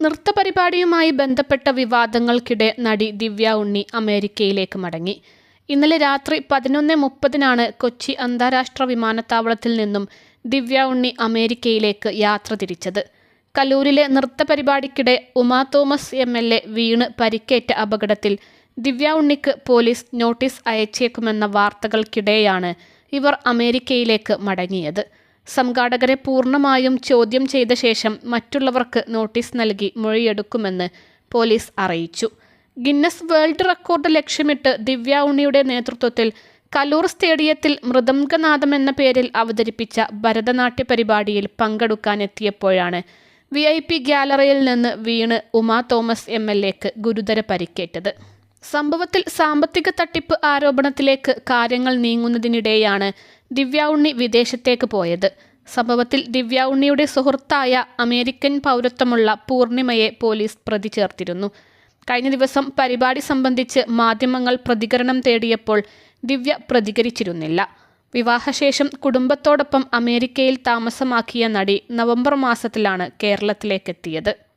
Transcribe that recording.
നൃത്തപരിപാടിയുമായി ബന്ധപ്പെട്ട വിവാദങ്ങൾക്കിടെ നടി ദിവ്യ ഉണ്ണി അമേരിക്കയിലേക്ക് മടങ്ങി. ഇന്നലെ രാത്രി പതിനൊന്ന് മുപ്പതിനാണ് കൊച്ചി അന്താരാഷ്ട്ര വിമാനത്താവളത്തിൽ നിന്നും ദിവ്യ ഉണ്ണി അമേരിക്കയിലേക്ക് യാത്ര തിരിച്ചത്. കലൂരിലെ നൃത്തപരിപാടിക്കിടെ Uma Thomas M L A വീണ് പരിക്കേറ്റ അപകടത്തിൽ ദിവ്യ ഉണ്ണിക്ക് പോലീസ് നോട്ടീസ് അയച്ചേക്കുമെന്ന വാർത്തകൾക്കിടെയാണ് ഇവർ അമേരിക്കയിലേക്ക് മടങ്ങിയത്. സംഘാടകരെ പൂർണമായും ചോദ്യം ചെയ്ത ശേഷം മറ്റുള്ളവർക്ക് നോട്ടീസ് നൽകി മൊഴിയെടുക്കുമെന്ന് പോലീസ് അറിയിച്ചു. ഗിന്നസ് വേൾഡ് റെക്കോർഡ് ലക്ഷ്യമിട്ട് ദിവ്യ ഉണ്ണിയുടെ നേതൃത്വത്തിൽ കലൂർ സ്റ്റേഡിയത്തിൽ മൃദംഗനാഥം എന്ന പേരിൽ അവതരിപ്പിച്ച ഭരതനാട്യ പരിപാടിയിൽ പങ്കെടുക്കാനെത്തിയപ്പോഴാണ് വി ഐ പി ഗ്യാലറിയിൽ നിന്ന് വീണ് ഉമാ തോമസ് എം എൽ എക്ക് ഗുരുതര പരിക്കേറ്റത്. സംഭവത്തിൽ സാമ്പത്തിക തട്ടിപ്പ് ആരോപണത്തിലേക്ക് കാര്യങ്ങൾ നീങ്ങുന്നതിനിടെയാണ് ദിവ്യ ഉണ്ണി വിദേശത്തേക്ക് പോയത്. സംഭവത്തിൽ ദിവ്യ ഉണ്ണിയുടെ സുഹൃത്തായ അമേരിക്കൻ പൗരത്വമുള്ള പൂർണിമയെ പോലീസ് പ്രതി ചേർത്തിരുന്നു. കഴിഞ്ഞ ദിവസം പരിപാടി സംബന്ധിച്ച് മാധ്യമങ്ങൾ പ്രതികരണം തേടിയപ്പോൾ ദിവ്യ പ്രതികരിച്ചിരുന്നില്ല. വിവാഹശേഷം കുടുംബത്തോടൊപ്പം അമേരിക്കയിൽ താമസമാക്കിയ നടി നവംബർ മാസത്തിലാണ് കേരളത്തിലേക്കെത്തിയത്.